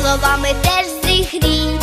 словами теж зігрій.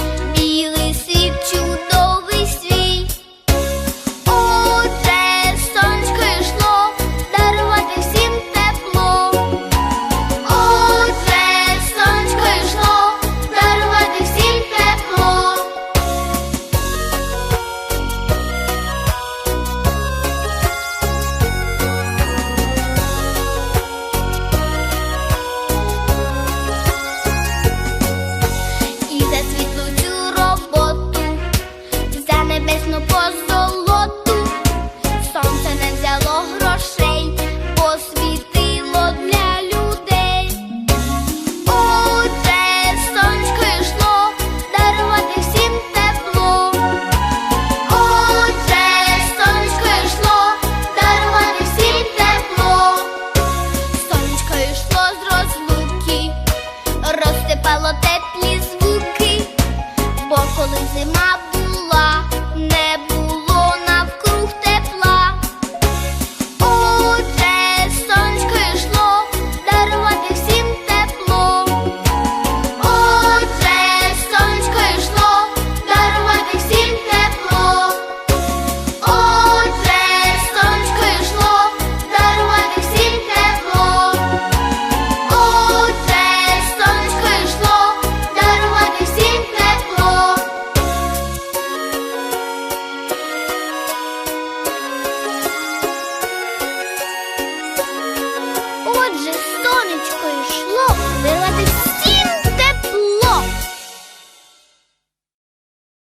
todos de uma